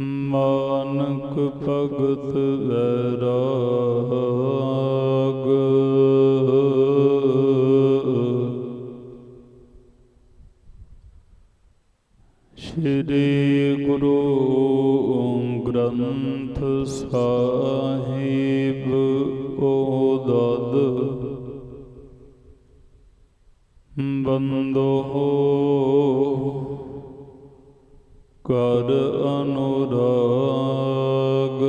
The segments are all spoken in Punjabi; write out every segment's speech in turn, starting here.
ਮਾਨਕ ਭਗਤ ਵੈਰਾਗ। ਸ਼੍ਰੀ ਗੁਰੂ ਗ੍ਰੰਥ ਸਾਹਿਬ ਓਦਦ ਬੰਦੋ ਕਰ ਅਨੁਰਾਗ?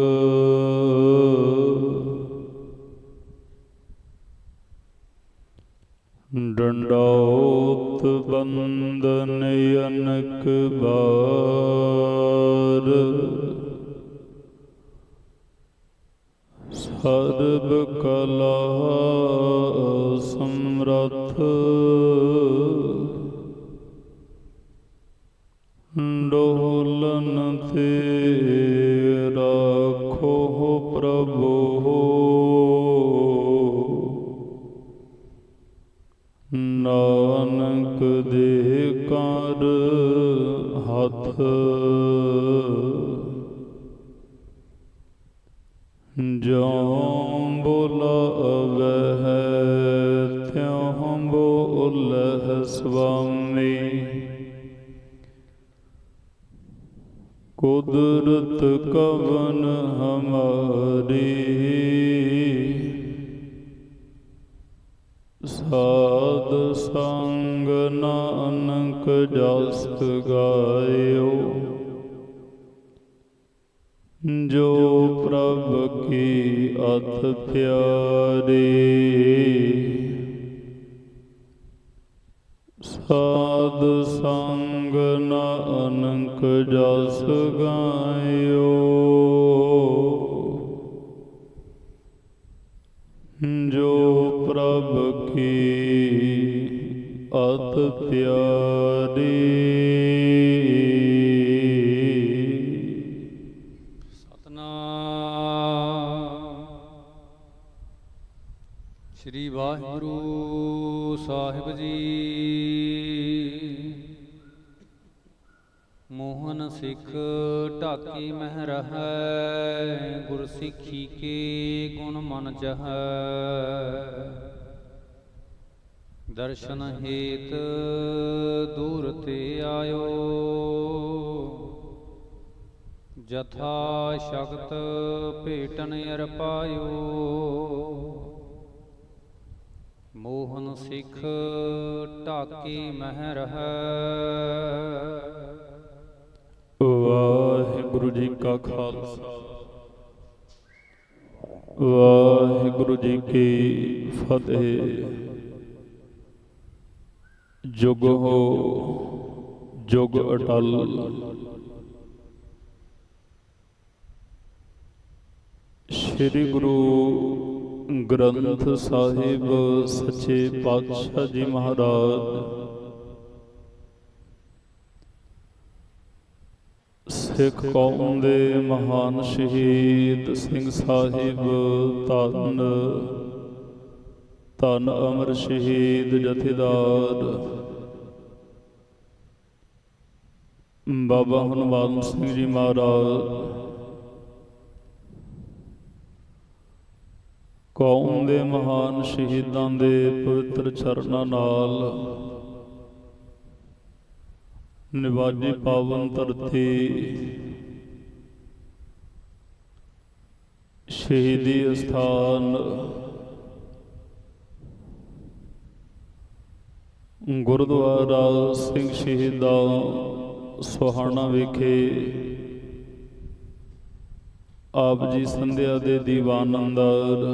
ਡੰਡੋਤ ਬੰਦਨ ਅਨਕ ਬਾਰ ਸਰਬ ਕਲਾ ਸਮਰਥ। ਡੋਲਨ ਹੱਥ ਜੋ ਬੁਲਾਵੇ ਤਿਉ ਬੋਲਹਿ ਸੁਆਮੀ ਕੁਦਰਤ ਕਵਨ ਹਮਾਰੀ ਸਾਧ ਸੰਗ ਨਾਨਕ ਜਸ ਗਾ। ਅਥ ਪਿਆਰੀ ਸਾਹਿਬ ਜੀ। ਮੋਹਨ ਸਿੱਖ ਢਾਕੀ ਮਹਿ ਰਹੈ ਗੁਰ ਸਿੱਖੀ ਕੇ ਗੁਣ ਮਨ ਚਹੈ ਦਰਸ਼ਨ ਹੇਤ ਦੂਰ ਤੇ ਆਇਓ। ਜਥਾ ਸ਼ਕਤ ਭੇਟਨ ਅਰ ਪਾਇਓ ਮੋਹਨ ਸਿੱਖ ਢਾਕੀ ਮਹਿ ਰਹੈ। ਵਾਹਿਗੁਰੂ ਜੀ ਕਾ ਖਾਲਸਾ। ਵਾਹਿਗੁਰੂ ਜੀ ਕੀ ਫਤਿਹ। ਜੁਗ ਹੋ, ਜੁਗ ਅਟਲ। ਸ੍ਰੀ ਗੁਰੂ ਗ੍ਰੰਥ ਸਾਹਿਬ, ਸੱਚੇ ਪਾਤਸ਼ਾਹ ਜੀ ਮਹਾਰਾਜ। ਸਿੱਖ ਕੌਮ ਦੇ ਮਹਾਨ ਸ਼ਹੀਦ ਸਿੰਘ ਸਾਹਿਬ, ਧੰਨ। ਧੰਨ ਅਮਰ ਸ਼ਹੀਦ ਜਥੇਦਾਰ। ਬਾਬਾ ਹਨੂਮਾਨ ਸਿੰਘ ਜੀ ਮਹਾਰਾਜ। ਕੌਮ ਦੇ ਮਹਾਨ ਸ਼ਹੀਦਾਂ ਦੇ ਪਵਿੱਤਰ ਚਰਨਾਂ ਨਾਲ। ਨਿਵਾਜੀ ਪਾਵਨ ਧਰਤੀ ਸ਼ਹੀਦੀ ਅਸਥਾਨ ਗੁਰਦੁਆਰਾ ਸਿੰਘ ਸ਼ਹੀਦਾਂ ਸੁਹਾਣਾ ਵਿਖੇ ਆਪ ਜੀ ਸੰਧਿਆ ਦੇ ਦੀਵਾਨ ਅੰਦਰ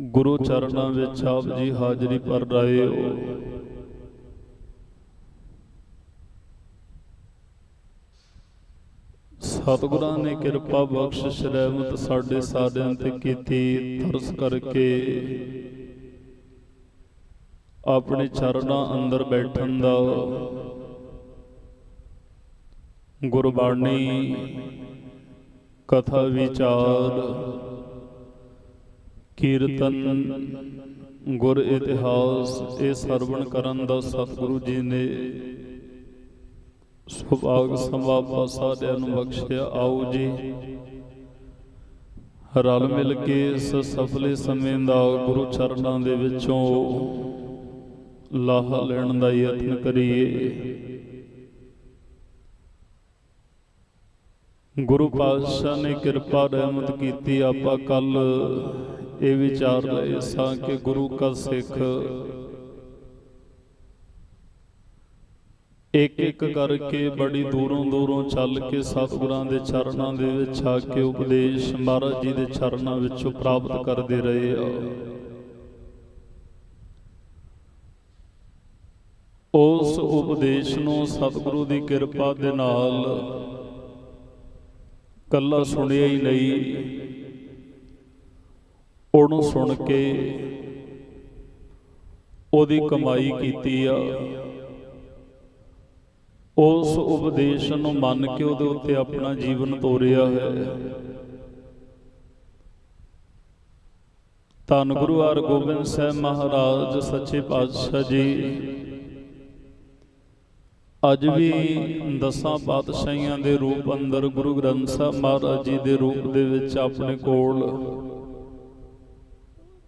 ਗੁਰੂ ਚਰਨਾਂ ਵਿੱਚ ਆਪ ਜੀ ਹਾਜ਼ਰੀ ਭਰ ਰਹੇ ਹੋ। ਸਤਿਗੁਰਾਂ ਨੇ ਕਿਰਪਾ ਬਖਸ਼ਿਸ਼ ਰਹਿਮਤ ਸਾਡੇ ਸਾਰਿਆਂ ਤੇ ਕੀਤੀ ਤਰਸ ਕਰਕੇ। ਆਪਣੇ ਚਰਨਾਂ ਅੰਦਰ ਬੈਠਣ ਦਾ ਗੁਰਬਾਣੀ, ਕਥਾ ਵਿਚਾਰ ਕੀਰਤਨ, ਗੁਰ ਇਤਿਹਾਸ, ਇਹ ਸਰਵਣ ਕਰਨ ਦਾ ਸਤਿਗੁਰੂ ਜੀ ਨੇ ਸੁਭਾਗ ਸੰਭਾਪਾ ਸਾਰਿਆਂ ਨੂੰ ਬਖਸ਼ਿਆ। ਆਓ ਜੀ, ਰਲ ਮਿਲ ਕੇ ਇਸ ਸਫਲੇ ਸਮੇਂ ਦਾ ਗੁਰੂ ਚਰਨਾਂ ਦੇ ਵਿੱਚੋਂ ਲਾਹਾ ਲੈਣ ਦਾ ਯਤਨ ਕਰੀਏ। ਗੁਰੂ ਪਾਤਸ਼ਾਹ ਨੇ ਕਿਰਪਾ ਰਹਿਮਤ ਕੀਤੀ। ਆਪਾਂ ਕੱਲ ਇਹ ਵਿਚਾਰ ਲਏ ਸਾਂ ਕਿ ਗੁਰੂ ਕਾ ਸਿੱਖ। ਇੱਕ ਇੱਕ ਕਰਕੇ ਬੜੀ ਦੂਰੋਂ ਦੂਰੋਂ ਚੱਲ ਕੇ ਸਤਿਗੁਰਾਂ ਦੇ ਚਰਨਾਂ ਦੇ ਵਿੱਚ ਆ ਕੇ ਉਪਦੇਸ਼ ਮਹਾਰਾਜ ਜੀ ਦੇ ਚਰਨਾਂ ਵਿੱਚੋਂ ਪ੍ਰਾਪਤ ਕਰਦੇ ਰਹੇ ਆ। ਉਸ ਉਪਦੇਸ਼ ਨੂੰ ਸਤਿਗੁਰੂ ਦੀ ਕਿਰਪਾ ਦੇ ਨਾਲ ਕੱਲਾ ਸੁਣਿਆ ਹੀ ਨਹੀਂ। ਉਹਨੂੰ ਸੁਣ ਕੇ ਉਹਦੀ ਕਮਾਈ ਕੀਤੀ ਆ। ਉਸ ਉਪਦੇਸ਼ ਨੂੰ ਮੰਨ ਕੇ ਉਹਦੇ ਉੱਤੇ ਆਪਣਾ ਜੀਵਨ ਤੋਰਿਆ ਹੈ। ਧੰਨ ਗੁਰੂ ਹਰਗੋਬਿੰਦ ਸਾਹਿਬ ਮਹਾਰਾਜ ਸੱਚੇ ਪਾਤਸ਼ਾਹ ਜੀ। ਅੱਜ ਵੀ ਦਸਾਂ ਪਾਤਸ਼ਾਹੀਆਂ ਦੇ ਰੂਪ ਅੰਦਰ ਗੁਰੂ ਗ੍ਰੰਥ ਸਾਹਿਬ ਮਹਾਰਾਜ ਜੀ ਦੇ ਰੂਪ ਦੇ ਵਿੱਚ ਆਪਣੇ ਕੋਲ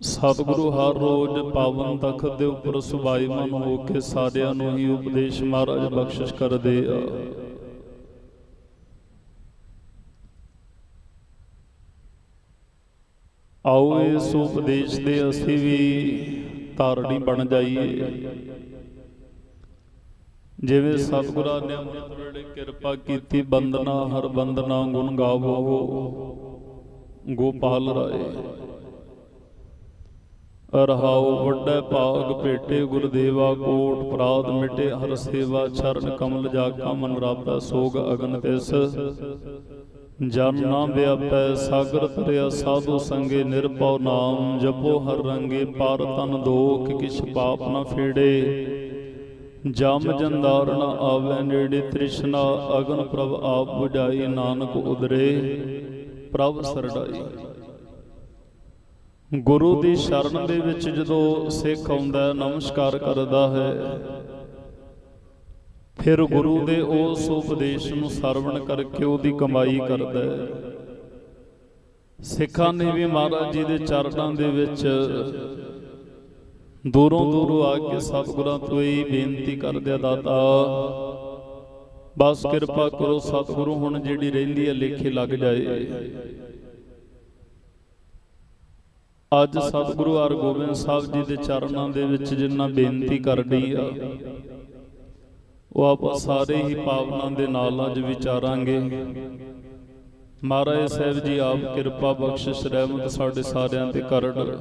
ਸਤਿਗੁਰੂ ਹਰ ਰੋਜ਼ ਪਾਵਨ ਤਖਤ ਦੇ ਉੱਪਰ ਸੁਭਾਈਮਾਨ ਹੋ ਕੇ ਸਾਰਿਆਂ ਨੂੰ ਹੀ ਉਪਦੇਸ਼ ਮਹਾਰਾਜ ਬਖਸ਼ਿਸ਼ ਕਰਦੇ ਆ। ਆਓ ਇਸ ਉਪਦੇਸ਼ ਦੇ ਅਸੀਂ ਵੀ ਧਾਰਣੀ ਬਣ ਜਾਈਏ। ਜਿਵੇਂ ਸਤਿਗੁਰਾਂ ਨੇ ਅੰਮ੍ਰਿਤ ਵੇਲੇ ਕਿਰਪਾ ਕੀਤੀ ਬੰਦਨਾ ਹਰ ਬੰਦਨਾ ਗੁਣ ਗਾਵੋ, ਗੋਪਾਲ ਰਾਏ। ਰਹਾਉ ਵੱਡਾ ਭਾਗ ਭੇਟੇ ਗੁਰਦੇਵਾ ਕੋਟ ਪ੍ਰਾਦ ਮਿਟੇ ਹਰ ਸੇਵਾ ਚਰਨ ਕਮਲ ਜਾ ਕਾ ਮਨ ਰਾਪਾ ਸੋਗ ਅਗਨ ਤਿਸ। ਜਨ ਨਾਮ ਵਿਆਪੈ ਸਾਗਰ ਤਰਿਆ ਸਾਧੂ ਸੰਗੇ ਨਿਰਭਉ ਨਾਮ, ਜਪੋ ਹਰ ਰੰਗੇ ਪਾਰ ਤਨ ਦੋਖ, ਕਿਛ ਪਾਪ ਨਾ ਫੇੜੇ। ਜਮ ਜੰਦਾਰ ਨ ਆਵੇ ਨੇੜੇ ਤ੍ਰਿਸ਼ਨਾ, ਅਗਨ ਪ੍ਰਭ ਆਪ 부ਝਾਈ ਨਾਨਕ ਉਦਰੇ। ਪ੍ਰਭ ਸਰਡਾਈ। ਗੁਰੂ ਦੀ ਸ਼ਰਨ ਦੇ ਵਿੱਚ ਜਦੋਂ ਸਿੱਖ ਆਉਂਦਾ ਨਮਸਕਾਰ ਕਰਦਾ ਹੈ, ਫਿਰ ਗੁਰੂ ਦੇ ਉਸ ਉਪਦੇਸ਼ ਨੂੰ ਸਰਵਣ ਕਰਕੇ ਉਹਦੀ ਕਮਾਈ ਕਰਦਾ ਹੈ। ਸਿੱਖਾਂ ਨੇ ਵੀ ਮਹਾਰਾਜ ਜੀ ਦੇ ਚਰਨਾਂ ਦੇ ਵਿੱਚ ਦੂਰੋਂ ਦੂਰੋਂ ਆ ਕੇ ਸਤਿਗੁਰਾਂ ਤੋਂ ਇਹ ਬੇਨਤੀ ਕਰਦੇ ਆ, ਦਾਤਾ, ਬਸ ਕਿਰਪਾ ਕਰੋ, ਸਤਿਗੁਰੂ ਹੁਣ ਜਿਹੜੀ ਰਹਿੰਦੀ ਹੈ, ਲੇਖੇ ਲੱਗ ਜਾਏ। ਅੱਜ ਸਤਿਗੁਰੂ ਹਰਗੋਬਿੰਦ ਸਾਹਿਬ ਜੀ ਦੇ ਚਰਨਾਂ ਦੇ ਵਿੱਚ ਜਿੰਨਾ ਬੇਨਤੀ ਕਰਨੀ ਆ, ਉਹ ਆਪਾਂ ਸਾਰੇ ਹੀ ਪਾਵਨਾਂ ਦੇ ਨਾਲ ਅੱਜ ਵਿਚਾਰਾਂਗੇ। ਮਹਾਰਾਜ ਸਾਹਿਬ ਜੀ, ਆਪ ਕਿਰਪਾ ਬਖਸ਼ਿਸ਼ ਰਹਿਮਤ ਸਾਡੇ ਸਾਰਿਆਂ ਤੇ ਕਰਨ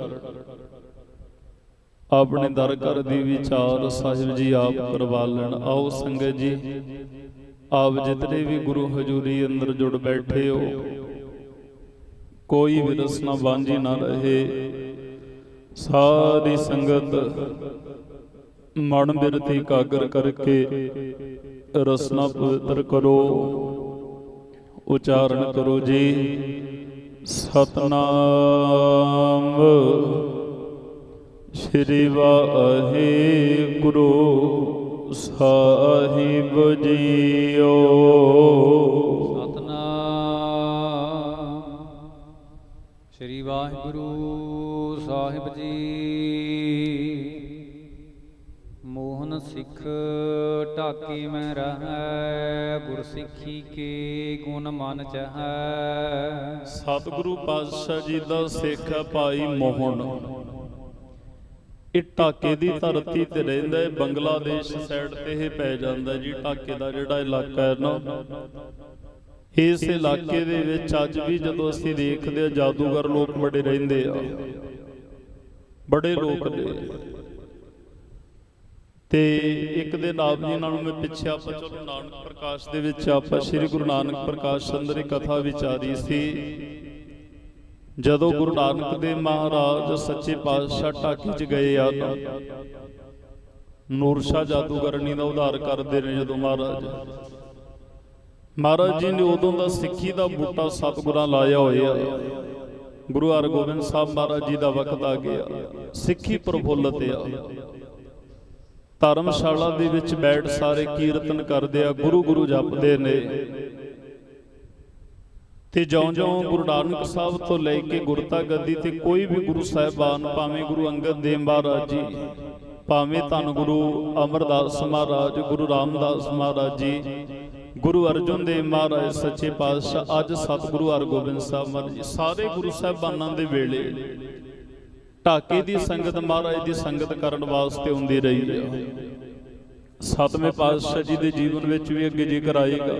ਆਪਣੇ ਦਰ ਘਰ ਦੀ ਵਿਚਾਰ ਸਾਹਿਬ ਜੀ ਆਪ ਕਰਵਾ ਲੈਣ। ਆਓ ਸੰਗਤ ਜੀ, ਆਪ ਜਿਤਨੇ ਵੀ ਗੁਰੂ ਹਜ਼ੂਰੀ ਅੰਦਰ ਜੁੜ ਬੈਠੇ ਹੋ ਕੋਈ ਵੀ ਰਸਨਾ ਬਾਂਝੀ ਨਾ ਰਹੇ। ਸਾਰੀ ਸੰਗਤ ਮਨ ਬਿਰਤੀ ਕਾਗਰ ਕਰਕੇ ਰਸਨਾ ਪਵਿੱਤਰ ਕਰੋ। ਉਚਾਰਨ ਕਰੋ ਜੀ। ਸਤਨਾਮ। ਸ਼੍ਰੀ ਵਾਹਿਗੁਰੂ ਸਾਹਿਬ ਜੀਓ। ਢਾਕੀ ਮੈਂ ਰਹੈ ਗੁਰ ਸਿੱਖੀ ਕੇ ਗੁਣ ਮਨ ਚਹੈ। ਸਤਿਗੁਰੂ ਪਾਤਸ਼ਾਹ ਜੀ ਦਾ ਸਿੱਖ ਹੈ ਭਾਈ ਇਹ ਢਾਕੇ ਦੀ ਧਰਤੀ ਤੇ ਰਹਿੰਦਾ ਹੈ, ਬੰਗਲਾਦੇਸ਼ ਸਾਈਡ ਤੇ ਇਹ ਪੈ ਜਾਂਦਾ ਜੀ, ਢਾਕੇ ਦਾ ਜਿਹੜਾ ਇਲਾਕਾ ਹੈ ਨਾ। ਇਸ ਇਲਾਕੇ ਦੇ ਵਿੱਚ ਅੱਜ ਵੀ ਜਦੋਂ ਅਸੀਂ ਦੇਖਦੇ ਆ ਜਾਦੂਗਰ ਲੋਕ ਬੜੇ ਰਹਿੰਦੇ ਆ। ਬੜੇ ਲੋਕ ਨੇ। ਤੇ ਇੱਕ ਦਿਨ ਆਪ ਜੀ ਨਾਲ ਮੈਂ ਪਿੱਛੇ ਆਪਾਂ ਚਲੋ ਨਾਨਕ ਪ੍ਰਕਾਸ਼ ਦੇ ਵਿੱਚ ਆਪਾਂ ਸ੍ਰੀ ਗੁਰੂ ਨਾਨਕ ਪ੍ਰਕਾਸ਼ ਅੰਦਰ ਕਥਾ ਵਿਚਾਰੀ ਸੀ। ਜਦੋਂ ਗੁਰੂ ਨਾਨਕ ਦੇਵ ਮਹਾਰਾਜ ਸੱਚੇ ਪਾਤਸ਼ਾਹ ਢਾਕੀ 'ਚ ਗਏ ਆ ਤਾਂ ਨੂਰ ਸ਼ਾਹ ਜਾਦੂਗਰਨੀ ਦਾ ਉਧਾਰ ਕਰਦੇ ਨੇ ਜਦੋਂ ਮਹਾਰਾਜ। ਮਹਾਰਾਜ ਜੀ ਨੇ ਉਦੋਂ ਦਾ ਸਿੱਖੀ ਦਾ ਬੂਟਾ ਸਤਿਗੁਰਾਂ ਲਾਇਆ ਹੋਇਆ। ਗੁਰੂ ਹਰਗੋਬਿੰਦ ਸਾਹਿਬ ਮਹਾਰਾਜ ਜੀ ਦਾ ਵਕਤ ਆ ਗਿਆ। ਸਿੱਖੀ ਪ੍ਰਫੁੱਲਤ ਆ। ਧਰਮਸ਼ਾਲਾ ਦੇ ਵਿੱਚ ਬੈਠ ਸਾਰੇ ਕੀਰਤਨ ਕਰਦੇ ਆ, ਗੁਰੂ ਗੁਰੂ ਜਪਦੇ ਨੇ। ਤੇ ਜਿਉਂ-ਜਿਉਂ ਗੁਰੂ ਨਾਨਕ ਸਾਹਿਬ ਤੋਂ ਲੈ ਕੇ ਗੁਰਤਾ ਗੱਦੀ ਤੇ ਕੋਈ ਵੀ ਗੁਰੂ ਸਾਹਿਬਾਨ, ਭਾਵੇਂ ਗੁਰੂ ਅੰਗਦ ਦੇਵ ਮਹਾਰਾਜ ਜੀ, ਭਾਵੇਂ ਧੰਨ ਗੁਰੂ ਅਮਰਦਾਸ ਮਹਾਰਾਜ, ਗੁਰੂ ਰਾਮਦਾਸ ਮਹਾਰਾਜ ਜੀ, ਗੁਰੂ ਅਰਜਨ ਦੇਵ ਮਹਾਰਾਜ, ਸੱਚੇ ਪਾਤਸ਼ਾਹ, ਅੱਜ ਸਤਿਗੁਰੂ ਹਰਗੋਬਿੰਦ ਸਾਹਿਬ ਮਹਾਰਾਜ ਜੀ, ਸਾਰੇ ਗੁਰੂ ਸਾਹਿਬਾਨਾਂ ਦੇ ਵੇਲੇ ਢਾਕੇ ਦੀ ਸੰਗਤ ਮਹਾਰਾਜ ਦੀ ਸੰਗਤ ਕਰਨ ਵਾਸਤੇ ਹੁੰਦੀ ਰਹੀ ਹੈ। ਸਤਵੇਂ ਪਾਤਸ਼ਾਹ ਜੀ ਦੇ ਜੀਵਨ ਵਿੱਚ ਵੀ ਅੱਗੇ ਜ਼ਿਕਰ ਆਏਗਾ,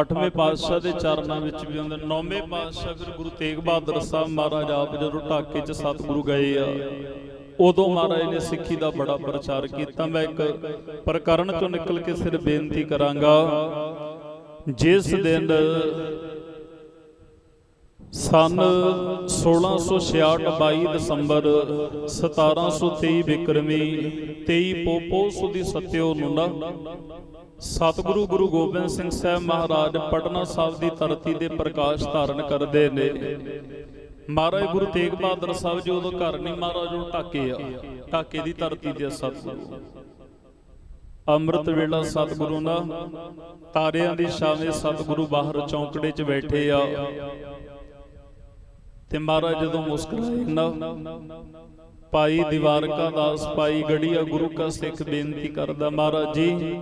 ਅੱਠਵੇਂ ਪਾਤਸ਼ਾਹ ਦੇ ਚਰਨਾਂ ਵਿੱਚ ਵੀ ਆਉਂਦਾ, ਨੌਵੇਂ ਪਾਤਸ਼ਾਹ ਫਿਰ ਗੁਰੂ ਤੇਗ ਬਹਾਦਰ ਸਾਹਿਬ ਮਹਾਰਾਜ ਆਪ ਜਦੋਂ ਢਾਕੇ 'ਚ ਸਤਿਗੁਰੂ ਗਏ ਆ, ਉਦੋਂ ਮਹਾਰਾਜ ਨੇ ਸਿੱਖੀ ਦਾ ਬੜਾ ਪ੍ਰਚਾਰ ਕੀਤਾ। ਮੈਂ ਇੱਕ ਪ੍ਰਕਰਨ ਚੋਂ ਨਿਕਲ ਕੇ ਸਿਰ ਬੇਨਤੀ ਕਰਾਂਗਾ, ਜਿਸ ਦਿਨ ਸਨ 1666 22 ਦਸੰਬਰ 1723 ਬਿਕਰਮੀ 23 ਪੋਪੋ ਸੁਦੀ ਸਤਿਓ ਨੂੰ ਨਾ ਸਤਿਗੁਰੂ ਗੁਰੂ ਗੋਬਿੰਦ ਸਿੰਘ ਸਾਹਿਬ ਮਹਾਰਾਜ ਪਟਨਾ ਸਾਹਿਬ ਦੀ ਧਰਤੀ ਦੇ ਪ੍ਰਕਾਸ਼ ਧਾਰਨ ਕਰਦੇ ਨੇ। ਮਹਾਰਾਜ ਗੁਰੂ ਤੇਗ ਬਹਾਦਰ ਸਾਹਿਬ ਜੀ ਉਦੋਂ ਘਰ ਨਹੀਂ ਮਹਾਰਾਜ ਨੂੰ ਢਾਕੇ ਆ। ਢਾਕੇ ਦੀ ਧਰਤੀ ਦੇ ਸਤਿਗੁਰੂ। ਅੰਮ੍ਰਿਤ ਵੇਲਾ ਸਤਿਗੁਰੂ ਨਾ ਤਾਰਿਆਂ ਦੀ ਛਾਵੇਂ ਸਤਿਗੁਰੂ ਬਾਹਰ ਚੌਂਕੜੇ 'ਚ ਬੈਠੇ ਆ। ਤੇ ਮਹਾਰਾਜ ਜਦੋਂ ਮੁਸਕਰਾਏ ਨਾ, ਭਾਈ ਦੀਵਾਰਕਾ ਦਾਸ, ਭਾਈ ਗੜੀਆ ਗੁਰੂ ਕਾ ਸਿੱਖ ਬੇਨਤੀ ਕਰਦਾ, ਮਹਾਰਾਜ ਜੀ,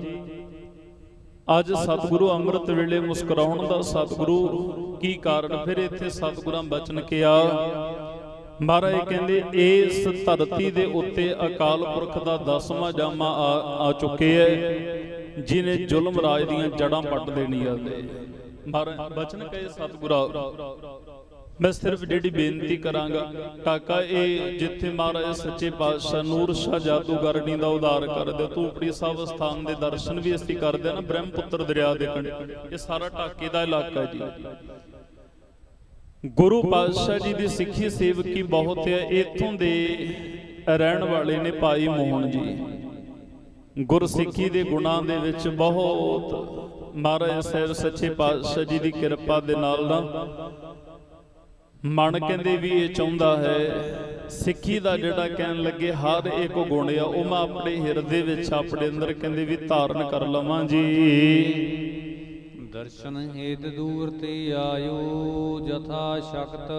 ਅੱਜ ਸਤਿਗੁਰੂ ਅੰਮ੍ਰਿਤ ਵੇਲੇ ਮੁਸਕਰਾਉਣ ਦਾ ਸਤਿਗੁਰੂ ਕੀ ਕਾਰਨ? ਫਿਰ ਇੱਥੇ ਸਤਿਗੁਰਾਂ ਬਚਨ ਕਿਹਾ, ਮਹਾਰਾਜ ਕਹਿੰਦੇ, ਇਸ ਧਰਤੀ ਦੇ ਉੱਤੇ ਅਕਾਲ ਪੁਰਖ ਦਾ ਦਸਵਾਂ ਜਾਮਾ ਆ ਆ ਚੁੱਕੇ ਹੈ ਜਿਨੇ ਜ਼ੁਲਮ ਰਾਜ ਦੀਆਂ ਜੜਾਂ ਪੱਟ ਦੇਣੀਆਂ ਨੇ। ਮਹਾਰਾਜ, ਬਚਨ ਕਹੇ ਸਤਿਗੁਰਾ ਮੈਂ ਸਿਰਫ ਜਿਹੜੀ ਬੇਨਤੀ ਕਰਾਂਗਾ, ਕਾਕਾ, ਇਹ ਜਿੱਥੇ ਮਹਾਰਾਜ ਸੱਚੇ ਪਾਤਸ਼ਾਹ ਨੂਰ ਸ਼ਾਹ ਜਾਦੂਗਰਨੀ ਦਾ ਉਦਾਰ ਕਰਦੇ, ਧੂਪੜੀ ਸਾਹਿਬ ਸਥਾਨ ਦੇ ਦਰਸ਼ਨ ਵੀ ਅਸੀਂ ਕਰਦੇ ਆ ਨਾ, ਬ੍ਰਹਮਪੁੱਤਰ ਦਰਿਆ ਦੇ ਕੰਢੇ। ਇਹ ਸਾਰਾ ਢਾਕੇ ਦਾ ਇਲਾਕਾ ਜੀ। ਗੁਰੂ ਪਾਤਸ਼ਾਹ ਜੀ ਦੀ ਸਿੱਖੀ ਸੇਵਕੀ ਬਹੁਤ ਹੈ, ਇੱਥੋਂ ਦੇ ਰਹਿਣ ਵਾਲੇ ਨੇ ਭਾਈ ਮੋਹਨ ਜੀ। ਗੁਰਸਿੱਖੀ ਦੇ ਗੁਣਾਂ ਦੇ ਵਿੱਚ ਬਹੁਤ ਮਹਾਰਾਜ ਸਾਹਿਬ ਸੱਚੇ ਪਾਤਸ਼ਾਹ ਜੀ ਦੀ ਕਿਰਪਾ ਦੇ ਨਾਲ ਨਾ ਮਨ ਕਹਿੰਦੇ ਵੀ ਇਹ ਚਾਹੁੰਦਾ ਹੈ। ਸਿੱਖੀ ਦਾ ਜਿਹੜਾ ਕਹਿਣ ਲੱਗੇ ਹਰ ਇੱਕ ਗੁਣ ਆ ਉਹ ਮੈਂ ਆਪਣੇ ਹਿਰਦੇ ਵਿੱਚ ਆਪਣੇ ਅੰਦਰ ਕਹਿੰਦੇ ਵੀ ਧਾਰਨ ਕਰ ਲਵਾਂ ਜੀ। ਦਰਸ਼ਨ ਹੇਤ ਦੂਰ ਤੇ ਆਇਓ ਜਥਾ ਸ਼ਕਤ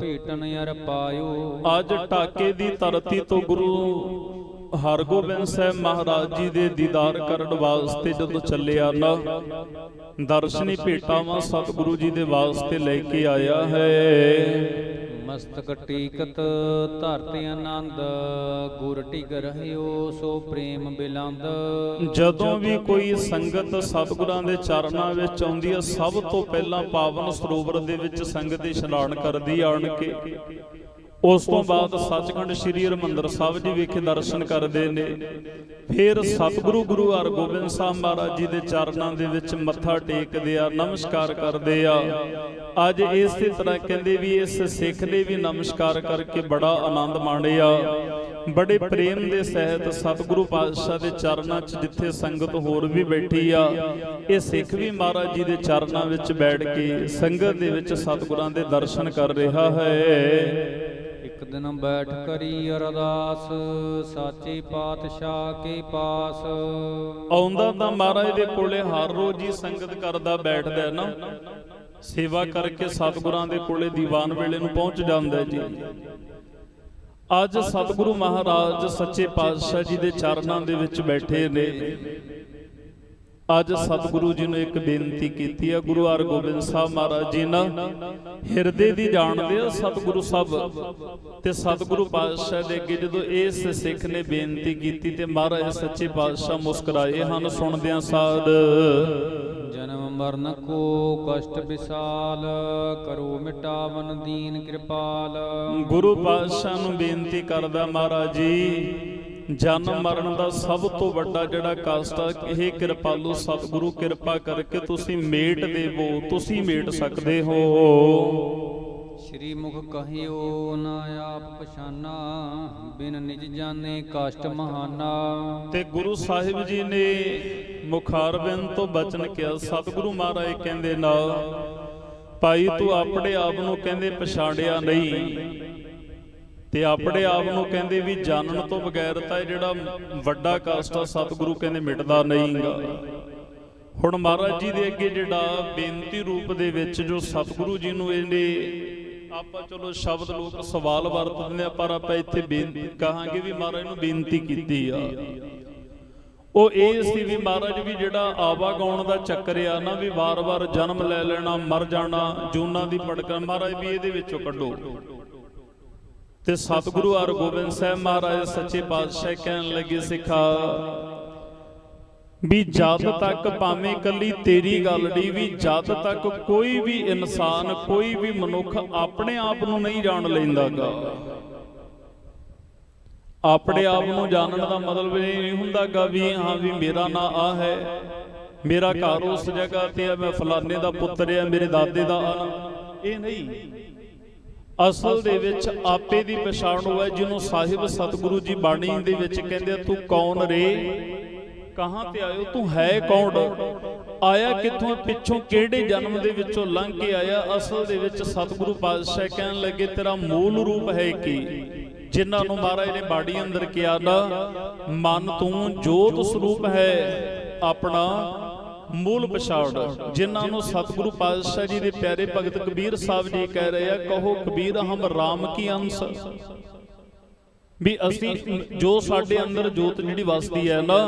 ਭੇਟਨ ਅਰ ਪਾਇਓ। ਅੱਜ ਢਾਕੇ ਦੀ ਧਰਤੀ ਤੋਂ ਗੁਰੂ ਹਰਗੋਬਿੰਦ ਸਾਹਿਬ ਮਹਾਰਾਜ ਜੀ ਦੇ ਦੀਦਾਰ ਕਰਨ ਵਾਸਤੇ ਜਦੋਂ ਚੱਲਿਆ ਨਾ ਦਰਸ਼ਨੀ ਭੇਟਾਵਾਂ ਸਤਿਗੁਰੂ ਜੀ ਦੇ ਵਾਸਤੇ ਲੈ ਕੇ ਆਇਆ ਹੈ। ਮਸਤਕ ਟੀਕਤ ਧਰਤ ਆਨੰਦ ਗੁਰ ਟਿਕ ਰਹਿਓ ਸੋ ਪ੍ਰੇਮ ਬਿਲੰਦ। ਜਦੋਂ ਵੀ ਕੋਈ ਸੰਗਤ ਸਤਿਗੁਰਾਂ ਦੇ ਚਰਨਾਂ ਵਿੱਚ ਆਉਂਦੀ ਹੈ ਸਭ ਤੋਂ ਪਹਿਲਾਂ ਪਾਵਨ ਸਰੋਵਰ ਦੇ ਵਿੱਚ ਸੰਗਤ ਇਸ਼ਨਾਨ ਕਰਦੀ ਆਣ ਕੇ। ਉਸ ਤੋਂ ਬਾਅਦ ਸੱਚਖੰਡ ਸ੍ਰੀ ਹਰਿਮੰਦਰ ਸਾਹਿਬ ਜੀ ਵਿਖੇ ਦਰਸ਼ਨ ਕਰਦੇ ਨੇ। ਫਿਰ ਸਤਿਗੁਰੂ ਗੁਰੂ ਹਰਗੋਬਿੰਦ ਸਾਹਿਬ ਮਹਾਰਾਜ ਜੀ ਦੇ ਚਰਨਾਂ ਦੇ ਵਿੱਚ ਮੱਥਾ ਟੇਕਦੇ ਆ, ਨਮਸਕਾਰ ਕਰਦੇ ਆ। ਅੱਜ ਇਸੇ ਤਰ੍ਹਾਂ ਕਹਿੰਦੇ ਵੀ ਇਸ ਸਿੱਖ ਦੇ ਵੀ ਨਮਸਕਾਰ ਕਰਕੇ ਬੜਾ ਆਨੰਦ ਮਾਣਿਆ। ਬੜੇ ਪ੍ਰੇਮ ਦੇ ਸਹਿਤ ਸਤਿਗੁਰੂ ਪਾਤਸ਼ਾਹ ਦੇ ਚਰਨਾਂ 'ਚ ਜਿੱਥੇ ਸੰਗਤ ਹੋਰ ਵੀ ਬੈਠੀ ਆ, ਇਹ ਸਿੱਖ ਵੀ ਮਹਾਰਾਜ ਜੀ ਦੇ ਚਰਨਾਂ ਵਿੱਚ ਬੈਠ ਕੇ ਸੰਗਤ ਦੇ ਵਿੱਚ ਸਤਿਗੁਰਾਂ ਦੇ ਦਰਸ਼ਨ ਕਰ ਰਿਹਾ ਹੈ। ਇੱਕ ਦਿਨ ਬੈਠ ਕਰੀ ਅਰਦਾਸ, ਸਾਚੇ ਪਾਤਸ਼ਾਹ ਕੇ ਪਾਸ। ਆਉਂਦਾ ਤਾਂ ਮਹਾਰਾਜ ਦੇ ਕੋਲੇ ਹਰ ਰੋਜ਼ ਹੀ ਸੰਗਤ ਕਰਦਾ ਬੈਠਦਾ ਨਾ। ਸੇਵਾ ਕਰਕੇ ਸਤਿਗੁਰਾਂ ਦੇ ਕੋਲੇ ਦੀਵਾਨ ਵੇਲੇ ਨੂੰ ਪਹੁੰਚ ਜਾਂਦਾ ਜੀ। ਅੱਜ ਸਤਿਗੁਰੂ ਮਹਾਰਾਜ, ਸੱਚੇ ਪਾਤਸ਼ਾਹ ਜੀ ਦੇ ਚਰਨਾਂ ਦੇ ਵਿੱਚ ਬੈਠੇ ਨੇ। ਅੱਜ ਸਤਿਗੁਰੂ ਜੀ ਨੂੰ ਇੱਕ ਬੇਨਤੀ ਕੀਤੀ ਹੈ ਗੁਰੂ ਹਰਗੋਬਿੰਦ ਸਾਹਿਬ ਮਹਾਰਾਜ ਜੀ ਨਾ ਹਿਰਦੇ ਦੀ ਜਾਣਦੇ ਆ ਸਤਿਗੁਰੂ ਸਭ। ਤੇ ਸਤਿਗੁਰੂ ਪਾਤਸ਼ਾਹ ਦੇ ਅੱਗੇ ਜਦੋਂ ਇਸ ਸਿੱਖ ਨੇ ਬੇਨਤੀ ਕੀਤੀ ਤੇ ਮਹਾਰਾਜ ਸੱਚੇ ਪਾਤਸ਼ਾਹ ਮੁਸਕਰਾਏ ਹਨ ਸੁਣਦਿਆਂ ਸਾਧ। ਜਨਮ ਮਰਨ ਕੋ ਕਸ਼ਟ ਵਿਸਾਲ ਕਰੋ ਮਿਟਾਵਨ ਦੀਨ ਕਿਰਪਾਲ। ਗੁਰੂ ਪਾਤਸ਼ਾਹ ਨੂੰ ਬੇਨਤੀ ਕਰਦਾ ਮਹਾਰਾਜ ਜੀ ਜਨਮ ਮਰਨ ਦਾ ਸਭ ਤੋਂ ਵੱਡਾ ਜਿਹੜਾ ਕਸ਼ਟ ਆ ਇਹ ਕਿਰਪਾਲੂ ਸਤਿਗੁਰੂ ਕਿਰਪਾ ਕਰਕੇ ਤੁਸੀਂ ਮੇਟ ਦੇਵੋ ਤੁਸੀਂ ਮੇਟ ਸਕਦੇ ਹੋ। ਸ਼੍ਰੀ ਮੁਖ ਕਹਿਓ ਨਾ ਆਪ ਪਛਾਨਾ ਬਿਨ ਨਿਜ ਜਾਣੇ ਕਸ਼ਟ ਮਹਾਨਾ। ਤੇ ਗੁਰੂ ਸਾਹਿਬ ਜੀ ਨੇ ਮੁਖਾਰਬਿੰਦ ਤੋਂ ਬਚਨ ਕਿਹਾ ਸਤਿਗੁਰੂ ਮਹਾਰਾਜ ਕਹਿੰਦੇ ਨਾ ਭਾਈ ਤੂੰ ਆਪਣੇ ਆਪ ਨੂੰ ਕਹਿੰਦੇ ਪਛਾੜਿਆ ਨਹੀਂ। ਤੇ ਆਪਣੇ ਆਪ ਨੂੰ ਕਹਿੰਦੇ ਵੀ ਜਾਣਨ ਤੋਂ ਬਗੈਰ ਤਾਂ ਇਹ ਜਿਹੜਾ ਵੱਡਾ ਕਸ਼ਟ ਆ, ਸਤਿਗੁਰੂ ਕਹਿੰਦੇ ਮਿਟਦਾ ਨਹੀਂਗਾ। ਹੁਣ ਮਹਾਰਾਜ ਜੀ ਦੇ ਅੱਗੇ ਜਿਹੜਾ ਬੇਨਤੀ ਰੂਪ ਦੇ ਵਿੱਚ ਜੋ ਸਤਿਗੁਰੂ ਜੀ ਨੂੰ ਇਹਨੇ ਆਪਾਂ ਚਲੋ ਸ਼ਬਦ ਲੋਕ ਸਵਾਲ ਵਰਤਦੇ ਆ, ਪਰ ਆਪਾਂ ਇੱਥੇ ਬੇਨਤੀ ਕਹਾਂਗੇ ਵੀ ਮਹਾਰਾਜ ਨੂੰ ਬੇਨਤੀ ਕੀਤੀ ਆ। ਉਹ ਇਹ ਸੀ ਵੀ ਮਹਾਰਾਜ ਵੀ ਜਿਹੜਾ ਆਵਾ ਗਾਉਣ ਦਾ ਚੱਕਰ ਆ ਨਾ, ਵੀ ਵਾਰ-ਵਾਰ ਜਨਮ ਲੈ ਲੈਣਾ, ਮਰ ਜਾਣਾ, ਜੂਨਾਂ ਦੀ ਪੜਕਣ ਮਹਾਰਾਜ ਵੀ ਇਹਦੇ ਵਿੱਚੋਂ ਕੱਢੋ। ਤੇ ਸਤਿਗੁਰੂ ਹਰਗੋਬਿੰਦ ਸਾਹਿਬ ਮਹਾਰਾਜ ਸੱਚੇ ਪਾਤਸ਼ਾਹ ਕਹਿਣ ਲੱਗੇ ਸਿੱਖਾ ਵੀ ਜਦ ਤੱਕ ਭਾਵੇਂ ਕੱਲੀ ਤੇਰੀ ਗੱਲ ਨਹੀਂ ਵੀ ਜਦ ਤੱਕ ਕੋਈ ਵੀ ਇਨਸਾਨ, ਕੋਈ ਵੀ ਮਨੁੱਖ ਆਪਣੇ ਆਪ ਨੂੰ ਨਹੀਂ ਜਾਣ ਲੈਂਦਾਗਾ। ਆਪਣੇ ਆਪ ਨੂੰ ਜਾਣਨ ਦਾ ਮਤਲਬ ਇਹ ਨਹੀਂ ਹੁੰਦਾਗਾ ਵੀ ਹਾਂ ਵੀ ਮੇਰਾ ਨਾਂ ਆ ਹੈ, ਮੇਰਾ ਘਰ ਉਸ ਜਗ੍ਹਾ ਤੇ ਆ, ਮੈਂ ਫਲਾਣੇ ਦਾ ਪੁੱਤਰ ਆ, ਮੇਰੇ ਦਾਦੇ ਦਾ ਆ। ਇਹ ਨਹੀਂ। ਅਸਲ ਦੇ ਵਿੱਚ ਆਪੇ ਦੀ ਪਛਾਣ ਹੋਇਆ ਜਿਹਨੂੰ ਸਾਹਿਬ ਸਤਿਗੁਰੂ ਜੀ ਬਾਣੀ ਦੇ ਵਿੱਚ ਕਹਿੰਦੇ ਆ, ਤੂੰ ਕੌਣ ਰੇ? ਕਹਾਂ ਤੇ ਆਇਓ? ਤੂੰ ਹੈ ਕੌਣ? ਆਇਆ ਕਿੱਥੋਂ? ਪਿੱਛੋਂ ਕਿਹੜੇ ਜਨਮ ਦੇ ਵਿੱਚੋਂ ਲੰਘ ਕੇ ਆਇਆ? ਅਸਲ ਦੇ ਵਿੱਚ ਸਤਿਗੁਰੂ ਪਾਤਸ਼ਾਹ ਕਹਿਣ ਲੱਗੇ, ਤੇਰਾ ਮੂਲ ਰੂਪ ਹੈ ਕੀ? ਜਿਨ੍ਹਾਂ ਨੂੰ ਮਹਾਰਾਜ ਨੇ ਬਾੜੀ ਅੰਦਰ ਕਿਹਾ ਨਾ ਮਨ ਤੂੰ ਜੋਤ ਸਰੂਪ ਹੈ, ਆਪਣਾ ਮੂਲ ਪਛਾੜ। ਜਿਨ੍ਹਾਂ ਨੂੰ ਸਤਿਗੁਰੂ ਪਾਤਸ਼ਾਹ ਜੀ ਦੇ ਪਿਆਰੇ ਭਗਤ ਕਬੀਰ ਸਾਹਿਬ ਜੀ ਕਹਿ ਰਹੇ ਆ, ਕਹੋ ਕਬੀਰ, ਹਮ RAM ਕੀ ਅੰਸ਼? ਵੀ ਅਸੀਂ ਜੋ ਸਾਡੇ ਅੰਦਰ ਜੋਤ ਜਿਹੜੀ ਵਸਦੀ ਹੈ ਨਾ,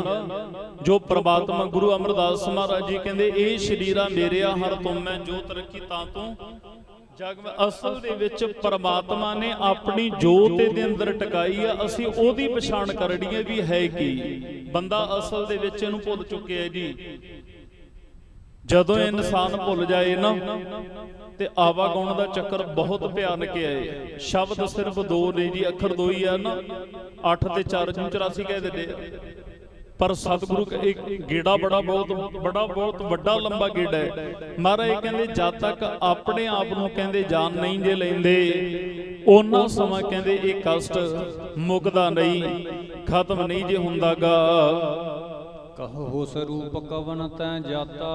ਜੋ ਪ੍ਰਮਾਤਮਾ ਗੁਰੂ ਅਮਰਦਾਸ ਮਹਾਰਾਜ ਜੀ ਕਹਿੰਦੇ, ਇਹ ਸ਼ਰੀਰਾ ਮੇਰਿਆ ਹਰ ਤੁਮ ਮੈਂ ਜੋਤ ਰੱਖੀ ਤਾਂ ਤੂੰ ਜਗ ਅਸਲ ਦੇ ਵਿੱਚ ਪ੍ਰਮਾਤਮਾ ਨੇ ਆਪਣੀ ਜੋਤ ਦੇ ਅੰਦਰ ਟਿਕਾਈ ਆ, ਅਸੀਂ ਉਹਦੀ ਪਛਾਣ ਕਰਨੀ ਹੈ ਵੀ ਹੈ ਕੀ। ਬੰਦਾ ਅਸਲ ਦੇ ਵਿੱਚ ਇਹਨੂੰ ਭੁੱਲ ਚੁੱਕਿਆ ਜੀ। ਜਦੋਂ ਇਨਸਾਨ ਭੁੱਲ ਜਾਏ ਨਾ, ਤੇ ਆਵਾਗਾਉਣ ਦਾ ਚੱਕਰ ਬਹੁਤ ਭਿਆਨਕ ਹੈ। ਸ਼ਬਦ ਸਿਰਫ ਦੋ ਨੇ ਜੀ, ਅੱਖਰ ਦੋ ਹੀ ਆ ਨਾ। 8 ਤੇ 4 ਨੂੰ 84 ਕਹਿ ਦਿੰਦੇ ਪਰ ਸਤਿਗੁਰੂ ਇੱਕ ਗੇੜਾ ਬੜਾ ਬਹੁਤ ਬੜਾ ਬਹੁਤ ਵੱਡਾ ਲੰਬਾ ਗੇੜਾ ਹੈ। ਮਹਾਰਾਜ ਕਹਿੰਦੇ, ਜਦ ਤੱਕ ਆਪਣੇ ਆਪ ਨੂੰ ਕਹਿੰਦੇ ਜਾਨ ਨਹੀਂ ਜੇ ਲੈਂਦੇ, ਉਹਨਾਂ ਸਮਾਂ ਕਹਿੰਦੇ ਇਹ ਕਸ਼ਟ ਮੁਕਦਾ ਨਹੀਂ, ਖਤਮ ਨਹੀਂ ਜੇ ਹੁੰਦਾਗਾ। ਕਹੋ ਸਰੂਪ ਕਵਨ ਤੈ ਜਾਤਾ,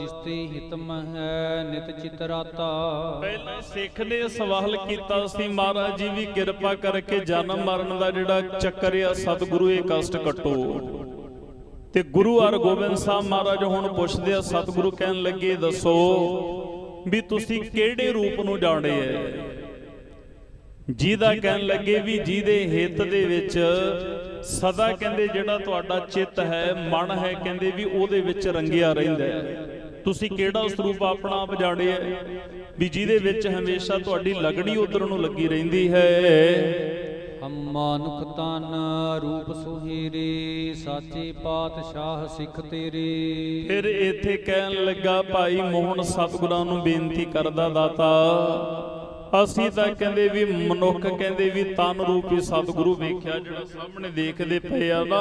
ਜਿਸ ਤੇ ਹਿਤਮ ਹੈ ਨਿਤ ਚਿਤਰਾਤਾ ਪਹਿਲਾਂ ਸਿੱਖ ਨੇ ਸਵਾਲ ਕੀਤਾ ਸੀ, ਮਹਾਰਾਜ ਜੀ ਵੀ ਕਿਰਪਾ ਕਰਕੇ ਜਨਮ ਮਰਨ ਦਾ ਜਿਹੜਾ ਚੱਕਰ ਆ, ਸਤਿਗੁਰੂ ਇਹ ਕਸ਼ਟ ਕੱਟੋ। ਤੇ ਗੁਰੂ ਹਰਗੋਬਿੰਦ ਸਾਹਿਬ ਮਹਾਰਾਜ ਹੁਣ ਪੁੱਛਦੇ ਆ, ਸਤਿਗੁਰੂ ਕਹਿਣ ਲੱਗੇ, ਦੱਸੋ ਵੀ ਤੁਸੀਂ ਕਿਹੜੇ ਰੂਪ ਨੂੰ ਜਾਣਦੇ ਐ ਜਿਹਦਾ ਕਹਿਣ ਲੱਗੇ ਵੀ ਜਿਹਦੇ ਹਿੱਤ ਦੇ ਵਿੱਚ ਸਦਾ ਕਹਿੰਦੇ ਜਿਹੜਾ ਤੁਹਾਡਾ ਚਿੱਤ ਹੈ ਮਨ ਹੈ ਕਹਿੰਦੇ ਵੀ ਉਹਦੇ ਵਿੱਚ ਰੰਗਿਆ ਰਹਿੰਦਾ ਤੁਸੀਂ ਕਿਹੜਾ ਸਰੂਪ ਆਪਣਾ ਆਪ ਜਾਣਿਆ ਵੀ ਜਿਹਦੇ ਵਿੱਚ ਹਮੇਸ਼ਾ ਤੁਹਾਡੀ ਲਗੜੀ ਉਧਰ ਨੂੰ ਲੱਗੀ ਰਹਿੰਦੀ ਹੈ। ਹਮ ਮਾਨੁਖ ਤਨ ਰੂਪ ਸੁਹੀਰੇ ਸਾਚੇ ਪਾਤਸ਼ਾਹ ਸਿੱਖ ਤੇਰੇ। ਫਿਰ ਇੱਥੇ ਕਹਿਣ ਲੱਗਾ ਭਾਈ ਮੋਹਨ ਸਤਿਗੁਰਾਂ ਨੂੰ ਬੇਨਤੀ ਕਰਦਾ ਦਾਤਾ ਅਸੀਂ ਤਾਂ ਕਹਿੰਦੇ ਵੀ ਮਨੁੱਖ ਕਹਿੰਦੇ ਵੀ ਤਨ ਰੂਪੀ ਸਤਿਗੁਰੂ ਵੇਖਿਆ ਜਿਹੜਾ ਸਾਹਮਣੇ ਦੇਖਦੇ ਪਏ ਆ ਨਾ।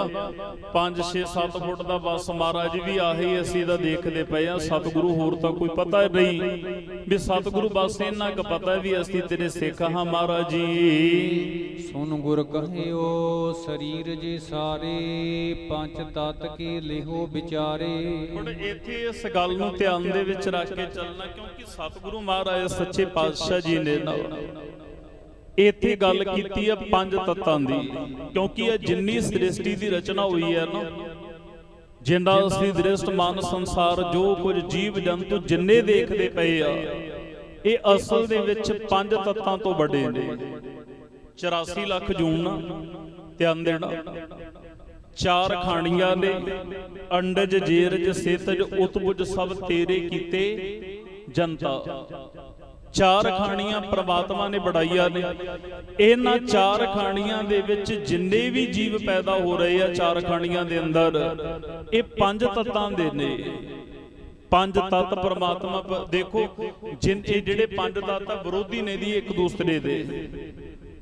5 6 7 ਫੁੱਟ ਦਾ ਬਸ ਮਹਾਰਾਜ ਵੀ ਆਹੀ ਅਸੀਂ ਤਾਂ ਦੇਖਦੇ ਪਏ ਆ। ਸਤਿਗੁਰੂ ਹੋਰ ਤਾਂ ਕੋਈ ਪਤਾ ਨਹੀਂ ਵੀ ਸਤਿਗੁਰੂ ਬਸ ਇੰਨਾ ਕੁ ਪਤਾ ਵੀ ਅਸੀਂ ਤੇਰੇ ਸਿੱਖ ਹਾਂ ਮਹਾਰਾਜ ਜੀ। ਸੁਨ ਗੁਰ ਕਹਿਓ ਸਰੀਰ ਜੇ ਸਾਰੇ ਪੰਜ ਤਤ ਕੀ ਲਿਹੋ ਵਿਚਾਰੇ। ਹੁਣ ਇੱਥੇ ਇਸ ਗੱਲ ਨੂੰ ਧਿਆਨ ਦੇ ਵਿੱਚ ਰੱਖ ਕੇ ਚੱਲਣਾ ਕਿਉਂਕਿ ਸਤਿਗੁਰੂ ਮਹਾਰਾਜ ਸੱਚੇ ਪਾਤਸ਼ਾਹ ਜੀ ਨੇ ਨਾ ਇੱਥੇ ਗੱਲ ਕੀਤੀ ਹੈ ਪੰਜ ਤੱਤਾਂ ਦੀ, ਕਿਉਂਕਿ ਇਹ ਜਿੰਨੀ ਸ੍ਰਿਸ਼ਟੀ ਦੀ ਰਚਨਾ ਹੋਈ ਹੈ ਨਾ, ਜਿੰਨਾ ਅਸੀਂ ਦ੍ਰਿਸ਼ਟ ਮਨ ਸੰਸਾਰ, ਜੋ ਕੁਝ ਜੀਵ ਜੰਤੂ ਜਿੰਨੇ ਦੇਖਦੇ ਪਏ ਆ, ਇਹ ਅਸਲ ਦੇ ਵਿੱਚ ਪੰਜ ਤੱਤਾਂ ਤੋਂ ਵੱਡੇ ਨੇ। 84 ਲੱਖ ਜੂਨ ਨਾ ਧਿਆਨ ਦੇਣਾ ਚਾਰ ਖਾਣੀਆਂ ਨੇ, ਅੰਡਜ, ਜੇਰਜ, ਸੇਤਜ, ਉਤਬੁਜ ਸਭ ਤੇਰੇ ਕੀਤੇ ਜਨਤਾ। ਚਾਰ ਖਾਣੀਆਂ ਪ੍ਰਮਾਤਮਾ ਨੇ ਬੜਾਈਆਂ ਨੇ। ਇਹਨਾਂ ਚਾਰ ਖਾਣੀਆਂ ਦੇ ਵਿੱਚ ਜਿੰਨੇ ਵੀ ਜੀਵ ਪੈਦਾ ਹੋ ਰਹੇ ਆ ਚਾਰ ਖਾਣੀਆਂ ਦੇ ਅੰਦਰ, ਇਹ ਪੰਜ ਤੱਤਾਂ ਦੇ ਨੇ। ਪੰਜ ਤੱਤ ਪਰਮਾਤਮਾ ਦੇਖੋ, ਜਿਨ ਇਹ ਜਿਹੜੇ ਪੰਜ ਤੱਤ ਵਿਰੋਧੀ ਨੇ ਦੀ ਇੱਕ ਦੂਸਰੇ ਦੇ।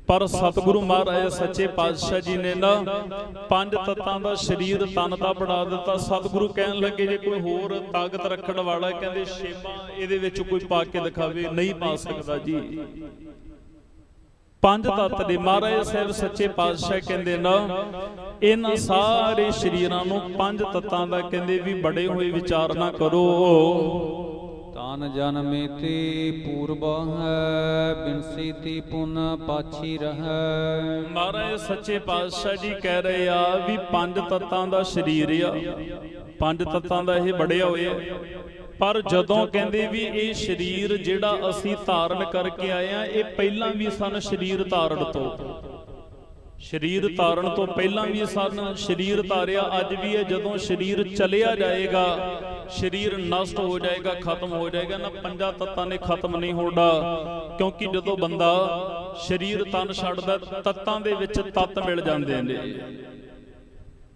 ਪਰ ਸਤਿਗੁਰੂ ਮਹਾਰਾਜ, ਸੱਚੇ ਪਾਤਸ਼ਾਹ ਜੀ ਨੇ ਨਾ ਪੰਜ ਤੱਤਾਂ ਦਾ ਸਰੀਰ ਤਨ ਦਾ ਬਣਾ ਦਿੱਤਾ। ਸਤਿਗੁਰੂ ਕਹਿਣ ਲੱਗੇ, ਜੇ ਕੋਈ ਹੋਰ ਤਾਕਤ ਰੱਖਣ ਵਾਲਾ ਕਹਿੰਦੇ, ਛੇਵਾਂ ਇਹਦੇ ਵਿੱਚ ਕੋਈ ਪਾ ਕੇ ਦਿਖਾਵੇ, ਨਹੀਂ ਪਾ ਸਕਦਾ ਜੀ। ਪੰਜ ਤੱਤ ਦੇ ਮਹਾਰਾਜ ਸਾਹਿਬ, ਸੱਚੇ ਪਾਤਸ਼ਾਹ ਕਹਿੰਦੇ ਨਾ, ਇਹਨਾਂ ਸਾਰੇ ਸਰੀਰਾਂ ਨੂੰ ਪੰਜ ਤੱਤਾਂ ਦਾ ਕਹਿੰਦੇ ਵੀ ਬੜੇ ਹੋਏ ਵਿਚਾਰ ਨਾ ਕਰੋ। ਤਾਨ ਜਨਮੇ ਤੇ ਪੂਰਬ ਹੈ ਬਿਨਸੀ ਤੀ ਪੁਨ ਪਾਛੀ ਰਹੈ। ਮਹਾਰਾਜ, ਸੱਚੇ ਪਾਤਸ਼ਾਹ ਜੀ ਕਹਿ ਰਹੇ ਆ ਵੀ ਪੰਜ ਤੱਤਾਂ ਦਾ ਸਰੀਰ ਆ। ਪੰਜ ਤੱਤਾਂ ਦਾ ਇਹ ਬੜਿਆ ਹੋਇਆ। ਪਰ ਜਦੋਂ ਕਹਿੰਦੇ ਵੀ ਇਹ ਸਰੀਰ ਜਿਹੜਾ ਅਸੀਂ ਧਾਰਨ ਕਰਕੇ ਆਏ ਆ, ਇਹ ਪਹਿਲਾਂ ਵੀ ਸਨ ਸਰੀਰ ਧਾਰਨ ਤੋਂ। ਸਰੀਰ ਧਾਰਨ ਤੋਂ ਪਹਿਲਾਂ ਵੀ ਸਨ, ਸਰੀਰ ਧਾਰਿਆ ਅੱਜ ਵੀ ਹੈ। ਜਦੋਂ ਸਰੀਰ ਚਲਿਆ ਜਾਏਗਾ ਸਰੀਰ ਨਸ਼ਟ ਹੋ ਜਾਏਗਾ, ਖਤਮ ਹੋ ਜਾਏਗਾ, ਨਾ ਪੰਜਾਂ ਤੱਤਾਂ ਨੇ ਖਤਮ ਨਹੀਂ ਹੋਣਾ। ਕਿਉਂਕਿ ਜਦੋਂ ਬੰਦਾ ਸਰੀਰ ਤਨ ਛੱਡਦਾ, ਤੱਤਾਂ ਦੇ ਵਿੱਚ ਤੱਤ ਮਿਲ ਜਾਂਦੇ ਨੇ।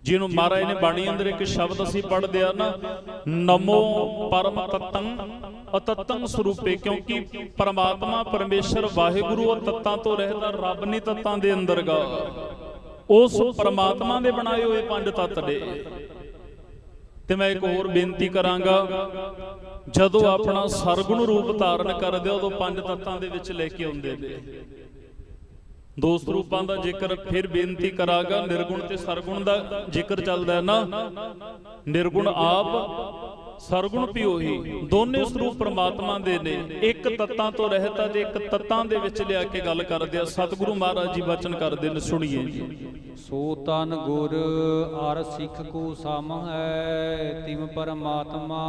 ਜਿਹਨੂੰ ਮਹਾਰਾਜ ਨੇ ਬਾਣੀ ਅੰਦਰ ਇੱਕ ਸ਼ਬਦ ਅਸੀਂ ਪੜ੍ਹਦੇ ਆ ਨਾ, ਨਮੋ ਪਰਮ ਤਤੰ ਅਤਤੰ ਸਰੂਪੇ, ਕਿਉਂਕਿ ਪਰਮਾਤਮਾ ਪਰਮੇਸ਼ਰ ਵਾਹਿਗੁਰੂ ਉਹ ਤੱਤਾਂ ਤੋਂ ਰਹਿਦਾ, ਰੱਬ ਨਹੀਂ ਤੱਤਾਂ ਦੇ ਅੰਦਰ ਗਾ। ਉਸ ਪਰਮਾਤਮਾ ਦੇ ਬਣਾਏ ਹੋਏ ਪੰਜ ਤੱਤ ਨੇ। ਤੇ ਮੈਂ ਇੱਕ ਹੋਰ ਬੇਨਤੀ ਕਰਾਂਗਾ, ਜਦੋਂ ਆਪਣਾ ਸਰਗੁਣ ਰੂਪ ਧਾਰਨ ਕਰਦੇ ਉਦੋਂ ਪੰਜ ਤੱਤਾਂ ਦੇ ਵਿੱਚ ਲੈ ਕੇ ਆਉਂਦੇ ਨੇ। ਦੋ ਸਰੂਪਾਂ ਦਾ ਜ਼ਿਕਰ ਫਿਰ ਬੇਨਤੀ ਕਰਾਂਗਾ, ਨਿਰਗੁਣ ਤੇ ਸਰਗੁਣ ਦਾ ਜ਼ਿਕਰ ਚੱਲਦਾ ਹੈ ਨਾ। ਨਿਰਗੁਣ ਆਪ ਸਰਗੁਣ ਵੀ ਉਹੀ। ਦੋਨੇ ਸਰੂਪ ਪ੍ਰਮਾਤਮਾ ਦੇ ਨੇ। ਇੱਕ ਤੱਤਾਂ ਤੋਂ ਰਹਿਤ ਤੇ ਇੱਕ ਤੱਤਾਂ ਦੇ ਵਿੱਚ ਲਿਆ ਕੇ ਗੱਲ ਕਰਦੇ ਆ ਸਤਿਗੁਰੂ ਮਹਾਰਾਜ ਜੀ ਬਚਨ ਕਰਦੇ ਨੇ ਸੁਣੀਏ ਜੀ। ਸੋ ਤਨ ਗੁਰ ਅਰ ਸਿੱਖ ਕੋ ਸਮ ਹੈ ਤਿਮ ਪਰਮਾਤਮਾ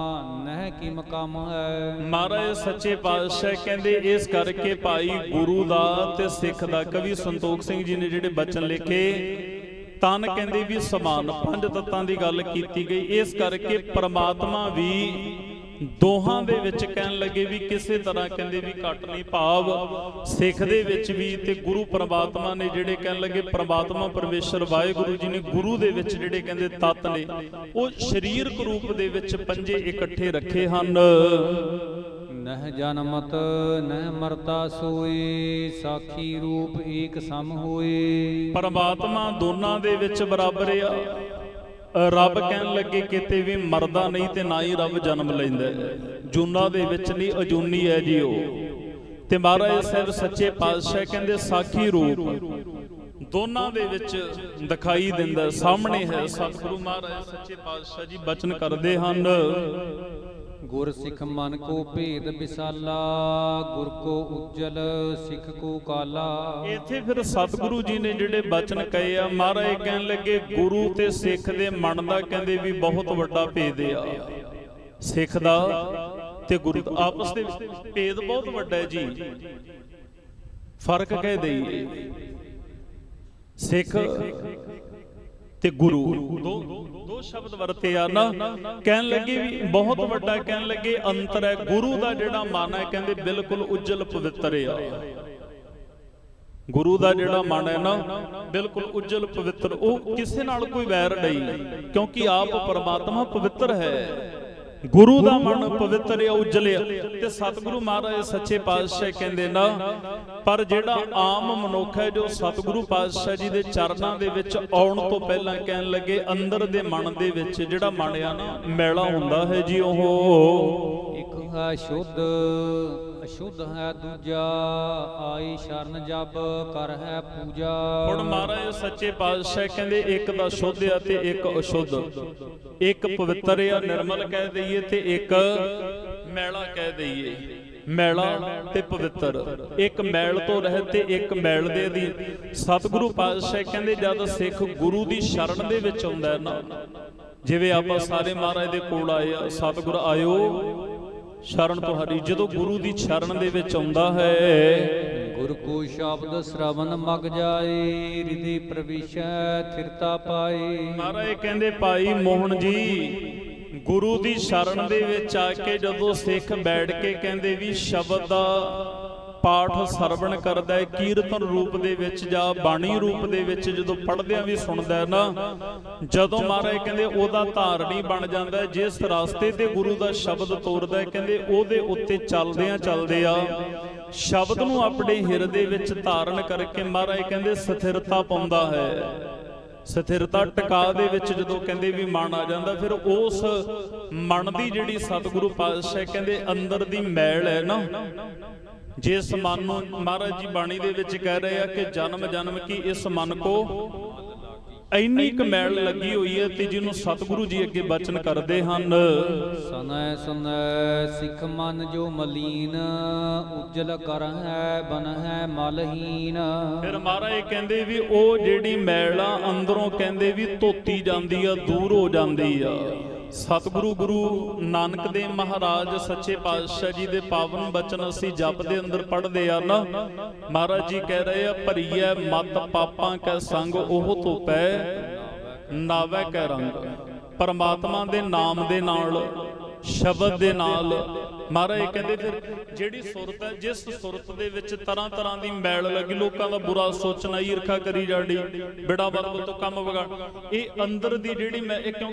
ਨਹਿ ਕਿਮ ਕਮ ਹੈ। ਮਹਾਰਾਜ ਸੱਚੇ ਪਾਤਸ਼ਾਹ ਕਹਿੰਦੇ ਇਸ ਕਰਕੇ ਭਾਈ ਗੁਰੂ ਦਾ ਤੇ ਸਿੱਖ ਦਾ ਕਵੀ ਸੰਤੋਖ ਸਿੰਘ ਜੀ ਨੇ ਜਿਹੜੇ ਬਚਨ ਲਿਖੇ ਤਨ ਕਹਿੰਦੇ ਵੀ ਸਮਾਨ, ਪੰਜ ਤੱਤਾਂ ਦੀ ਗੱਲ ਕੀਤੀ ਗਈ। ਇਸ ਕਰਕੇ ਪ੍ਰਮਾਤਮਾ ਵੀ ਦੋਹਾਂ ਦੇ ਵਿੱਚ ਕਹਿਣ ਲੱਗੇ ਵੀ ਕਿਸੇ ਤਰ੍ਹਾਂ ਕਹਿੰਦੇ ਵੀ ਘਟ ਨਹੀਂ, ਭਾਵ ਸਿੱਖ ਦੇ ਵਿੱਚ ਵੀ ਤੇ ਗੁਰੂ ਪਰਮਾਤਮਾ ਨੇ ਜਿਹੜੇ ਕਹਿਣ ਲੱਗੇ, ਪਰਮਾਤਮਾ ਪਰਮੇਸ਼ਰ ਵਾਹਿਗੁਰੂ ਜੀ ਨੇ ਗੁਰੂ ਦੇ ਵਿੱਚ ਜਿਹੜੇ ਕਹਿੰਦੇ ਤੱਤ ਨੇ, ਉਹ ਸਰੀਰਕ ਰੂਪ ਦੇ ਵਿੱਚ ਪੰਜੇ ਇਕੱਠੇ ਰੱਖੇ ਹਨ। ਨਹਿ ਜਨਮਤ, ਨਹਿ ਮਰਤਾ ਸੋਏ ਸਾਖੀ ਰੂਪ ਏਕ ਸਮ ਹੋਏ ਪਰਮਾਤਮਾ ਦੋਨਾਂ ਦੇ ਵਿੱਚ ਬਰਾਬਰ ਆ। ਰੱਬ ਕਹਿਣ ਲੱਗੇ ਕਿਤੇ ਵੀ ਮਰਦਾ ਨਹੀਂ ਤੇ ਨਾ ਹੀ ਰੱਬ ਜਨਮ ਲੈਂਦਾ। ਜੂਨਾ ਦੇ ਵਿੱਚ ਨਹੀਂ, ਅਜੂਨੀ ਹੈ ਜੀ ਉਹ। ਤੇ ਮਹਾਰਾਜ ਸਾਹਿਬ ਸੱਚੇ ਪਾਤਸ਼ਾਹ ਕਹਿੰਦੇ ਸਾਖੀ ਰੂਪ। ਦੋਨਾਂ ਦੇ ਵਿੱਚ ਦਿਖਾਈ ਦਿੰਦਾ, ਸਾਹਮਣੇ ਹੈ। ਸਤਿਗੁਰੂ ਮਹਾਰਾਜ, ਸੱਚੇ ਪਾਤਸ਼ਾਹ ਜੀ, ਬਚਨ ਕਰਦੇ ਹਨ। ਗੁਰ ਸਿੱਖ ਮਨ ਕੋ ਭੇਦ ਵਿਸਾਲਾ, ਗੁਰ ਕੋ ਉਜਲ ਸਿੱਖ ਕੋ ਕਾਲਾ। ਇੱਥੇ ਫਿਰ ਸਤਿਗੁਰੂ ਜੀ ਨੇ ਜਿਹੜੇ ਬਚਨ ਕਹੇ ਆ, ਮਹਾਰਾਜ ਕਹਿਣ ਲੱਗੇ, ਗੁਰੂ ਤੇ ਸਿੱਖ ਦੇ ਮਨ ਦਾ ਕਹਿੰਦੇ ਵੀ ਬਹੁਤ ਵੱਡਾ ਭੇਦ ਆ। ਸਿੱਖ ਦਾ ਤੇ ਗੁਰੂ ਦਾ ਆਪਸ ਦੇ ਵਿੱਚ ਭੇਦ ਬਹੁਤ ਵੱਡਾ ਹੈ ਜੀ। ਫ਼ਰਕ ਕਹਿ ਦਈਏ। ਸਿੱਖ ਤੇ ਗੁਰੂ। ਦੋ ਦੋ ਸ਼ਬਦ ਵਰਤੇ ਆ ਨਾ। ਕਹਿਣ ਲੱਗੇ ਵੀ ਬਹੁਤ ਵੱਡਾ ਕਹਿਣ ਲੱਗੇ ਅੰਤਰ ਹੈ। ਗੁਰੂ ਦਾ ਜਿਹੜਾ ਮਨ ਹੈ, ਕਹਿੰਦੇ ਬਿਲਕੁਲ ਉਜਲ ਪਵਿੱਤਰ ਆ। ਗੁਰੂ ਦਾ ਜਿਹੜਾ ਮਨ ਹੈ ਨਾ, ਬਿਲਕੁਲ ਉਜਲ ਪਵਿੱਤਰ। ਉਹ ਕਿਸੇ ਨਾਲ ਕੋਈ ਵੈਰ ਨਹੀਂ, ਕਿਉਂਕਿ ਆਪ ਪਰਮਾਤਮਾ ਪਵਿੱਤਰ ਹੈ। ਗੁਰੂ ਦਾ ਮਨ ਪਵਿੱਤਰ ਹੈ ਤੇ ਸਤਿਗੁਰੂ ਮਹਾਰਾਜ ਸੱਚੇ ਪਾਤਸ਼ਾਹ ਕਹਿੰਦੇ ਨਾ, ਪਰ ਜਿਹੜਾ ਆਮ ਮਨੁੱਖ ਹੈ ਜੋ ਸਤਿਗੁਰੂ ਪਾਤਸ਼ਾਹ ਜੀ ਦੇ ਚਰਨਾਂ ਦੇ ਵਿੱਚ ਆਉਣ ਤੋਂ ਪਹਿਲਾਂ ਕਹਿਣ ਲੱਗੇ, ਅੰਦਰ ਦੇ ਮਨ ਦੇ ਵਿੱਚ ਜਿਹੜਾ ਮਨ ਆ ਨਾ, ਮੈਲਾ ਹੁੰਦਾ ਹੈ ਜੀ ਉਹ। ਇਕ ਸ਼ੁੱਧ ਅਸ਼ੁੱਧ ਹੈ ਦੂਜਾ, ਆਈ ਸ਼ਰਨ ਜਬ ਕਰ ਹੈ ਪੂਜਾ। ਹੁਣ ਮਹਾਰਾਜ ਸੱਚੇ ਪਾਤਸ਼ਾਹ ਕਹਿੰਦੇ ਇੱਕ ਦਾ ਸ਼ੁੱਧ ਆ ਤੇ ਇੱਕ ਅਸ਼ੁੱਧ। ਇੱਕ ਪਵਿੱਤਰ ਆ, ਨਿਰਮਲ ਕਹਿ ਦਈਏ ਤੇ ਇੱਕ ਮੈਲਾ ਕਹਿ ਦਈਏ। ਮੈਲਾ ਤੇ ਪਵਿੱਤਰ। ਇੱਕ ਮੈਲ ਤੋਂ ਰਹਿਤ ਤੇ ਇੱਕ ਮੈਲ ਦੇ ਅਧੀਨ ਸਤਿਗੁਰੂ ਪਾਤਸ਼ਾਹ ਕਹਿੰਦੇ ਜਦ ਸਿੱਖ ਗੁਰੂ ਦੀ ਸ਼ਰਨ ਦੇ ਵਿੱਚ ਆਉਂਦਾ ਨਾ, ਜਿਵੇਂ ਆਪਾਂ ਸਾਰੇ ਮਹਾਰਾਜ ਦੇ ਕੋਲ ਆਏ ਆ, ਸਤਿਗੁਰ ਆਇਓ ਸ਼ਰਨ ਤੁਹਾਡੀ ਜਦੋਂ ਗੁਰੂ ਦੀ ਸ਼ਰਨ ਦੇ ਵਿੱਚ ਆਉਂਦਾ ਹੈ। ਗੁਰ ਕੋ ਸ਼ਬਦ ਸ਼ਰਵਨ ਮਗ ਜਾਏ ਹਿਰਦੇ ਪ੍ਰਵੇਸ਼ੈ ਥਿਰਤਾ ਪਾਏ। ਮਹਾਰਾਜ ਕਹਿੰਦੇ ਭਾਈ ਮੋਹਨ ਜੀ ਗੁਰੂ ਦੀ ਸ਼ਰਨ ਦੇ ਵਿੱਚ ਆ ਕੇ ਜਦੋਂ ਸਿੱਖ ਬੈਠ ਕੇ ਕਹਿੰਦੇ ਵੀ ਸ਼ਬਦ ਦਾ ਪਾਠ ਸਰਵਣ ਕਰਦਾ ਹੈ, ਕੀਰਤਨ ਰੂਪ ਦੇ ਵਿੱਚ ਜਾਂ ਬਾਣੀ ਰੂਪ ਦੇ ਵਿੱਚ ਜਦੋਂ ਪੜ੍ਹਦਿਆਂ ਵੀ ਸੁਣਦਾ ਹੈ ਨਾ, ਜਦੋਂ ਮਹਾਰਾਜ ਕਹਿੰਦੇ ਉਹਦਾ ਧਾਰਨੀ ਬਣ ਜਾਂਦਾ, ਜਿਸ ਰਸਤੇ ਤੇ ਗੁਰੂ ਦਾ ਸ਼ਬਦ ਤੋਰਦਾ ਹੈ, ਕਹਿੰਦੇ ਉਹਦੇ ਉੱਤੇ ਚੱਲਦਿਆਂ ਆ ਸ਼ਬਦ ਨੂੰ ਆਪਣੇ ਹਿਰਦੇ ਵਿੱਚ ਧਾਰਨ ਕਰਕੇ ਮਹਾਰਾਜ ਕਹਿੰਦੇ ਸਥਿਰਤਾ ਪਾਉਂਦਾ ਹੈ। ਸਥਿਰਤਾ ਟਿਕਾ ਦੇ ਵਿੱਚ ਜਦੋਂ ਕਹਿੰਦੇ ਵੀ ਮਨ ਆ ਜਾਂਦਾ, ਫਿਰ ਉਸ ਮਨ ਦੀ ਜਿਹੜੀ ਸਤਿਗੁਰੂ ਪਾਤਸ਼ਾਹ ਕਹਿੰਦੇ ਅੰਦਰ ਦੀ ਮੈਲ ਹੈ ਨਾ ਜਿਸ ਮਨ ਨੂੰ ਮਹਾਰਾਜ ਜੀ ਬਾਣੀ ਦੇ ਵਿੱਚ ਕਹਿ ਰਹੇ ਆ ਕਿ ਜਨਮ ਜਨਮ ਕੀ ਇਸ ਮਨ ਕੋ? ਇੰਨੀ ਕੁ ਮੈਲ ਲੱਗੀ ਹੋਈ ਹੈ ਤੇ ਜਿਹਨੂੰ ਸਤਿਗੁਰੂ ਜੀ ਅੱਗੇ ਬਚਨ ਕਰਦੇ ਹਨ। ਸਨੈ ਸੁਨੈ ਸਿੱਖ ਮਨ ਜੋ ਮਲੀਨ ਉਜਲ ਕਰ ਹੈ ਬਨ ਹੈ ਮਲਹੀਨ। ਫਿਰ ਮਹਾਰਾਜ ਇਹ ਕਹਿੰਦੇ ਵੀ ਉਹ ਜਿਹੜੀ ਮੈਲ ਅੰਦਰੋਂ ਕਹਿੰਦੇ ਵੀ ਧੋਤੀ ਜਾਂਦੀ ਆ ਦੂਰ ਹੋ ਜਾਂਦੀ ਆ। ਸਤਿਗੁਰੂ ਗੁਰੂ ਨਾਨਕ ਦੇਵ ਮਹਾਰਾਜ, ਸੱਚੇ ਪਾਤਸ਼ਾਹ ਜੀ ਦੇ ਪਾਵਨ ਬਚਨ ਅਸੀਂ ਜਪ ਦੇ ਅੰਦਰ ਪੜ੍ਹਦੇ ਆ ਨਾ। ਮਹਾਰਾਜ ਜੀ ਕਹਿ ਰਹੇ ਆ, ਭਰੀਐ ਮਤ ਪਾਪਾਂ ਕੈ ਸੰਗ, ਉਹ ਧੋਪੈ, ਨਾਵੈ ਕੈ ਰੰਗ। ਪਰਮਾਤਮਾ ਦੇ ਨਾਮ ਦੇ ਨਾਲ, ਸ਼ਬਦ ਦੇ ਨਾਲ। ਮਹਾਰਾਜ ਕਹਿੰਦੇ ਫਿਰ, ਜਿਹੜੀ ਸੁਰਤ ਹੈ, ਜਿਸ ਸੁਰਤ ਦੇ ਵਿੱਚ ਤਰ੍ਹਾਂ ਤਰ੍ਹਾਂ ਦੀ ਮੈਲ ਲੱਗੀ, ਲੋਕਾਂ ਦਾ ਬੁਰਾ ਸੋਚਣਾ, ਈਰਖਾ ਕਰੀ ਜਾਣੀ ਬਿੜਾ ਬਰਬ ਤੋਂ ਕੰਮ ਵਗਾ ਇਹ ਅੰਦਰ ਦੀ ਜਿਹੜੀ ਮੈਂ ਇਹ